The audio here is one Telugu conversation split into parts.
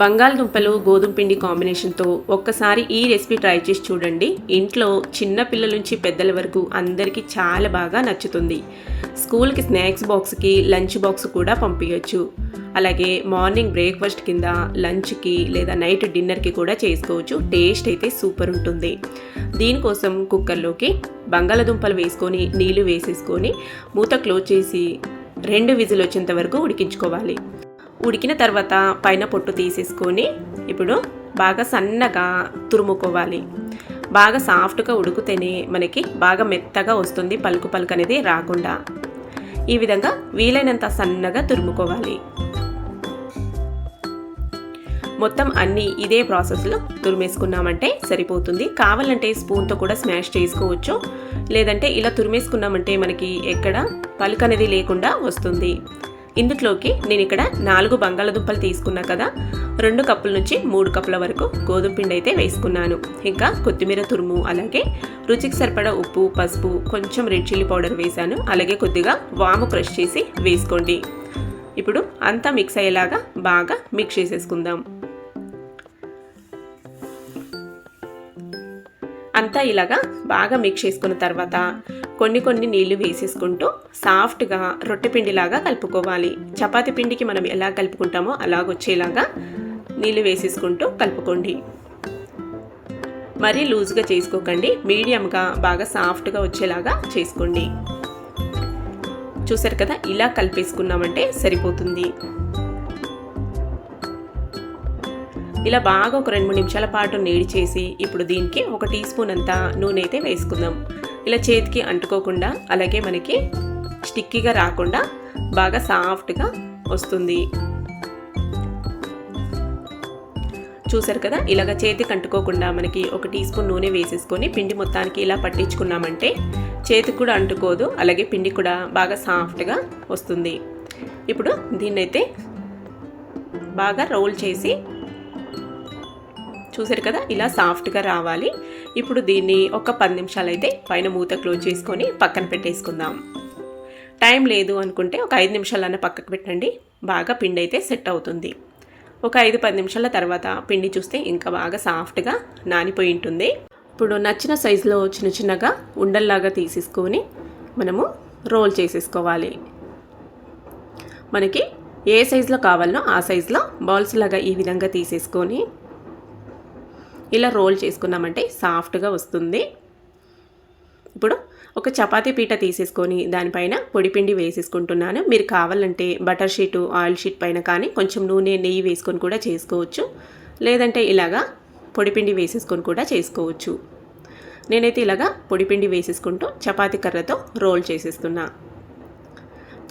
బంగాళదుంపలు గోధుమ పిండి కాంబినేషన్తో ఒక్కసారి ఈ రెసిపీ ట్రై చేసి చూడండి. ఇంట్లో చిన్న పిల్లల నుంచి పెద్దల వరకు అందరికీ చాలా బాగా నచ్చుతుంది. స్కూల్కి స్నాక్స్ బాక్స్కి లంచ్ బాక్స్ కూడా పంపించవచ్చు అలాగే మార్నింగ్ బ్రేక్ఫాస్ట్ కింద లంచ్కి లేదా నైట్ డిన్నర్కి కూడా చేసుకోవచ్చు. టేస్ట్ అయితే సూపర్ ఉంటుంది. దీనికోసం కుక్కర్లోకి బంగాళదుంపలు వేసుకొని నీళ్ళు వేసేసుకొని మూత క్లోజ్ చేసి రెండు విజిల్ వచ్చేంత వరకు ఉడికించుకోవాలి. ఉడికిన తర్వాత పైన పొట్టు తీసేసుకొని ఇప్పుడు బాగా సన్నగా తురుముకోవాలి. బాగా సాఫ్ట్గా ఉడికితేనే మనకి బాగా మెత్తగా వస్తుంది. పలుకు పలుకు అనేది రాకుండా ఈ విధంగా వీలైనంత సన్నగా తురుముకోవాలి. మొత్తం అన్నీ ఇదే ప్రాసెస్లో తురిమేసుకున్నామంటే సరిపోతుంది. కావాలంటే స్పూన్తో కూడా స్మాష్ చేసుకోవచ్చు. లేదంటే ఇలా తురిమేసుకున్నామంటే మనకి ఎక్కడ పలుకు అనేది లేకుండా వస్తుంది. ఇందులోకి నేను ఇక్కడ నాలుగు బంగాళదుంపలు తీసుకున్నా కదా రెండు కప్పుల నుంచి మూడు కప్పుల వరకు గోధుమ పిండి అయితే వేసుకున్నాను. ఇంకా కొత్తిమీర తురుము అలాగే రుచికి సరిపడా ఉప్పు పసుపు కొంచెం రెడ్ చిల్లీ పౌడర్ వేశాను. అలాగే కొద్దిగా వాము క్రష్ చేసి వేసుకోండి. ఇప్పుడు అంతా మిక్స్ అయ్యేలాగా బాగా మిక్స్ చేసేసుకుందాం. అంతా ఇలాగా బాగా మిక్స్ చేసుకున్న తర్వాత కొన్ని కొన్ని నీళ్ళు వేసేసుకుంటూ సాఫ్ట్గా రొట్టె పిండిలాగా కలుపుకోవాలి. చపాతి పిండికి మనం ఎలా కలుపుకుంటామో అలాగొచ్చేలాగా నీళ్ళు వేసేసుకుంటూ కలుపుకోండి. మరీ లూజ్గా చేసుకోకండి. మీడియంగా బాగా సాఫ్ట్గా వచ్చేలాగా చేసుకోండి. చూసారు కదా ఇలా కలిపేసుకున్నామంటే సరిపోతుంది. ఇలా బాగా ఒక రెండు మూడు నిమిషాల పాటు నీడి చేసి ఇప్పుడు దీనికి ఒక టీ స్పూన్ అంతా నూనె అయితే వేసుకుందాం. ఇలా చేతికి అంటుకోకుండా అలాగే మనకి స్టిక్కీగా రాకుండా బాగా సాఫ్ట్గా వస్తుంది. చూసారు కదా? ఇలాగ చేతికి అంటుకోకుండా మనకి ఒక టీ స్పూన్ నూనె వేసేసుకొని పిండి మొత్తానికి ఇలా పట్టించుకున్నామంటే చేతికి కూడా అంటుకోదు అలాగే పిండి కూడా బాగా సాఫ్ట్గా వస్తుంది. ఇప్పుడు దీన్నైతే బాగా రోల్ చేసి చూసారు కదా? ఇలా సాఫ్ట్గా రావాలి. ఇప్పుడు దీన్ని ఒక పది నిమిషాలు అయితే పైన మూత క్లోజ్ చేసుకొని పక్కన పెట్టేసుకుందాం. టైం లేదు అనుకుంటే ఒక ఐదు నిమిషాలన్న పక్కకు పెట్టండి. బాగా పిండి అయితే సెట్ అవుతుంది. ఒక ఐదు పది నిమిషాల తర్వాత పిండి చూస్తే ఇంకా బాగా సాఫ్ట్గా నానిపోయి ఉంటుంది. ఇప్పుడు నచ్చిన సైజులో చిన్న చిన్నగా ఉండల్లాగా తీసేసుకొని మనము రోల్ చేసేసుకోవాలి. మనకి ఏ సైజులో కావాలనో ఆ సైజులో బాల్స్ లాగా ఈ విధంగా తీసేసుకొని ఇలా రోల్ చేసుకున్నామంటే సాఫ్ట్గా వస్తుంది. ఇప్పుడు ఒక చపాతీ పీట తీసేసుకొని దానిపైన పొడిపిండి వేసేసుకుంటున్నాను. మీరు కావాలంటే బటర్ షీటు ఆయిల్ షీట్ పైన కానీ కొంచెం నూనె నెయ్యి వేసుకొని కూడా చేసుకోవచ్చు. లేదంటే ఇలాగా పొడిపిండి వేసేసుకొని కూడా చేసుకోవచ్చు. నేనైతే ఇలాగా పొడిపిండి వేసేసుకుంటూ చపాతీ కర్రతో రోల్ చేసేస్తున్నా.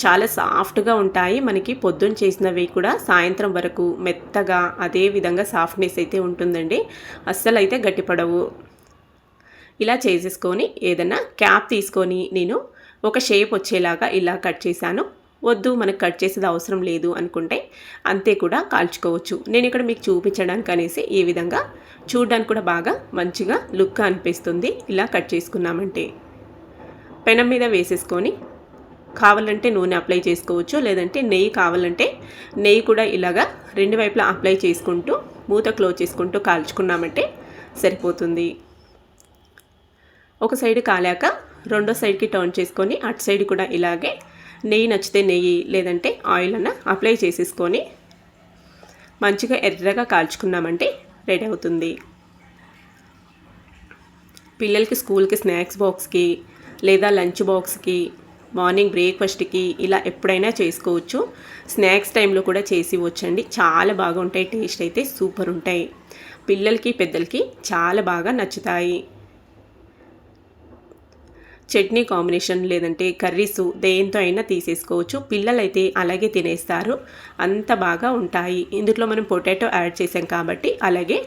చాలా సాఫ్ట్గా ఉంటాయి. మనకి పొద్దున్న చేసినవి కూడా సాయంత్రం వరకు మెత్తగా అదే విధంగా సాఫ్ట్నెస్ అయితే ఉంటుందండి. అస్సలు అయితే గట్టిపడవు. ఇలా చేసేసుకొని ఏదైనా క్యాప్ తీసుకొని నేను ఒక షేప్ వచ్చేలాగా ఇలా కట్ చేశాను. వద్దు మనకు కట్ చేసేది అవసరం లేదు అనుకుంటే అంతే కూడా కాల్చుకోవచ్చు. నేను ఇక్కడ మీకు చూపించడానికి అనేసి ఈ విధంగా చూడడానికి కూడా బాగా మంచిగా లుక్ అనిపిస్తుంది. ఇలా కట్ చేసుకున్నామంటే. పెనం మీద వేసేసుకొని కావాలంటే నూనె అప్లై చేసుకోవచ్చు లేదంటే నెయ్యి కావాలంటే నెయ్యి కూడా ఇలాగా రెండు వైపులా అప్లై చేసుకుంటూ మూత క్లోజ్ చేసుకుంటూ కాల్చుకున్నామంటే సరిపోతుంది. ఒక సైడ్ కాలాక రెండో సైడ్కి టర్న్ చేసుకొని అటు సైడ్ కూడా ఇలాగే నెయ్యి నచ్చితే నెయ్యి లేదంటే ఆయిల్ అన్న అప్లై చేసేసుకొని మంచిగా ఎర్రగా కాల్చుకున్నామంటే రెడీ అవుతుంది. పిల్లలకి స్కూల్కి స్నాక్స్ బాక్స్కి లేదా లంచ్ బాక్స్కి మార్నింగ్ బ్రేక్ఫాస్ట్కి ఇలా ఎప్పుడైనా చేసుకోవచ్చు. స్నాక్స్ టైంలో కూడా చేసి వచ్చండి చాలా బాగుంటాయి. టేస్ట్ అయితే సూపర్ ఉంటాయి. పిల్లలకి పెద్దలకి చాలా బాగా నచ్చుతాయి. చట్నీ కాంబినేషన్ లేదంటే కర్రీస్ దేంతో అయినా తీసేసుకోవచ్చు. పిల్లలైతే అలాగే తినేస్తారు. అంత బాగా ఉంటాయి. ఇందులో మనం పొటాటో యాడ్ చేసాం కాబట్టి అలాగే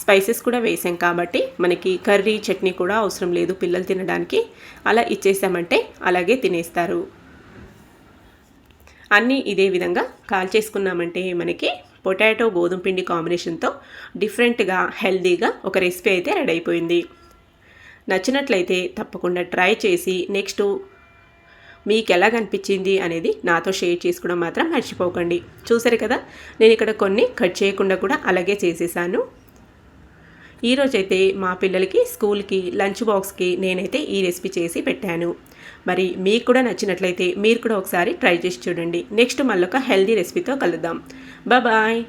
స్పైసెస్ కూడా వేసాం కాబట్టి మనకి కర్రీ చట్నీ కూడా అవసరం లేదు పిల్లలు తినడానికి. అలా ఇచ్చేసామంటే అలాగే తినేస్తారు. అన్నీ ఇదే విధంగా కాల్ చేసుకున్నామంటే మనకి పొటాటో గోధుమ పిండి కాంబినేషన్తో డిఫరెంట్గా హెల్దీగా ఒక రెసిపీ అయితే రెడీ అయిపోయింది. నచ్చినట్లయితే తప్పకుండా ట్రై చేసి నెక్స్ట్ మీకు ఎలా కనిపించింది అనేది నాతో షేర్ చేసుకోవడం మాత్రం మర్చిపోకండి. చూసారు కదా నేను ఇక్కడ కొన్ని కట్ చేయకుండా కూడా అలాగే చేసేసాను. ఈరోజైతే మా పిల్లలకి స్కూల్కి లంచ్ బాక్స్కి నేనైతే ఈ రెసిపీ చేసి పెట్టాను. మరి మీకు కూడా నచ్చినట్లయితే మీరు కూడా ఒకసారి ట్రై చేసి చూడండి. నెక్స్ట్ మళ్ళొక హెల్దీ రెసిపీతో కలుద్దాం. బాయ్.